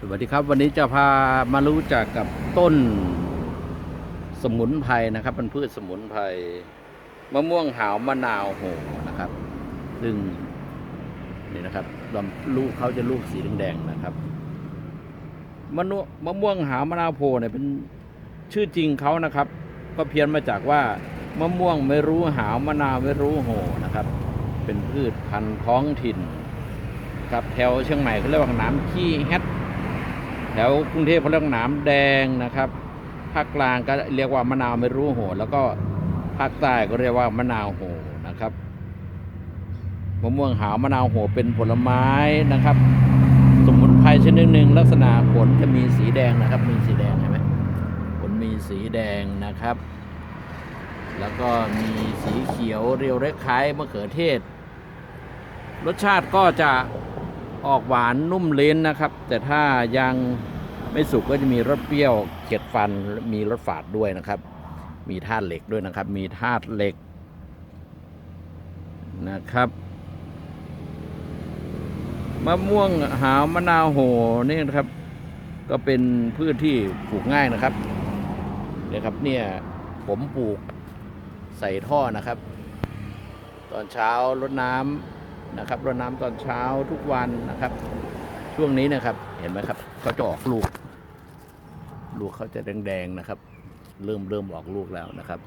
สวัสดีครับ วันนี้จะพามารู้จักกับต้นสมุนไพรนะครับเป็นพืชสมุนไพรมะม่วงหาวมะนาวโหนะครับ ซึ่งนี่นะครับลำลูกเขาจะลูกสีแดงๆนะครับมะนวมะม่วงหาวมะนาวโพเนี่ยเป็นชื่อจริงเขานะครับ ก็เพี้ยนมาจากว่ามะม่วงไม่รู้หาวมะนาวไม่รู้โหนะครับ เป็นพืชพันธุ์ท้องถิ่นครับแถวเชียงใหม่เขาเรียกว่านามขี้แฮด แถวกรุงเทพเขาเรียกหนามแดงนะครับ ภาคกลางก็เรียกว่ามะนาวไม่รู้โห แล้วก็ภาคใต้ก็เรียกว่ามะนาวโหนะครับมะม่วงหาวมะนาวโหเป็นผลไม้นะครับ สมุนไพรชนิดหนึ่งลักษณะผลจะมีสีแดงนะครับ มีสีแดงเห็นไหมผลมีสีแดงนะครับ แล้วก็มีสีเขียวเรียวเล็กคล้ายมะเขือเทศ รสชาติก็จะ ออกหวานนุ่มลิ้นนะครับ แต่ถ้ายังไม่สุกก็จะมีรสเปรี้ยวเข็ดฟันมีรสฝาดด้วยนะครับ มีธาตุเหล็กด้วยนะครับ มีธาตุเหล็กนะครับมะม่วงหาวมะนาวโหนี่นะครับ ก็เป็นพืชที่ปลูกง่ายนะครับเนี่ยครับเนี่ยผมปลูกใส่ท่อนะครับ ตอนเช้ารดน้ำ นะครับรดน้ำตอนเช้าทุกวันนะครับ ช่วงนี้นะครับเห็นไหมครับเขาจะออกลูก ลูกเขาจะแดงๆนะครับ เริ่มเริ่มออกลูกแล้วนะครับ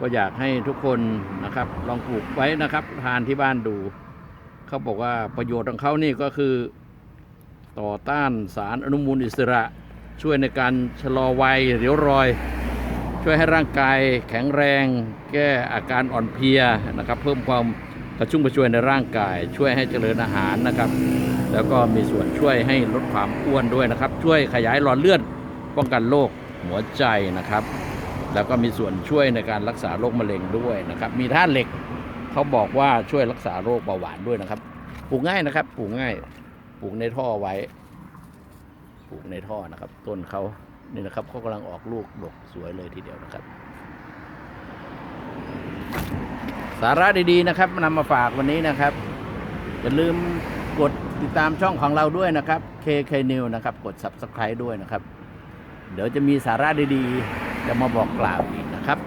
ก็อยากให้ทุกคนนะครับ ลองปลูกไว้นะครับ ทานที่บ้านดูเขาบอกว่าประโยชน์ของเขานี่ก็คือ ต่อต้านสารอนุมูลอิสระ ช่วยในการชะลอวัยเรียวรอยช่วยให้ร่างกายแข็งแรง แก้อาการอ่อนเพลียนะครับ เพิ่มความ กระชุ่มกระชวยในร่างกาย ช่วยให้เจริญอาหารนะครับ แล้วก็มีส่วนช่วยให้ลดความอ้วนด้วยนะครับ ช่วยขยายหลอดเลือดป้องกันโรคหัวใจนะครับ แล้วก็มีส่วนช่วยในการรักษาโรคมะเร็งด้วยนะครับ มีธาตุเหล็กเขาบอกว่าช่วยรักษาโรคเบาหวานด้วยนะครับปลูกง่ายนะครับปลูกง่ายปลูกในท่อไว้ปลูกในท่อนะครับ ต้นเขานี่นะครับเขากำลังออกลูกดกสวยเลยทีเดียวนะครับ สาระดีๆนะครับนำมาฝากวันนี้นะครับ อย่าลืมกดติดตามช่องของเราด้วยนะครับ KK New นะครับ กด Subscribe ด้วยนะครับ เดี๋ยวจะมีสาระดีๆ จะมาบอกกล่าวอีกนะครับ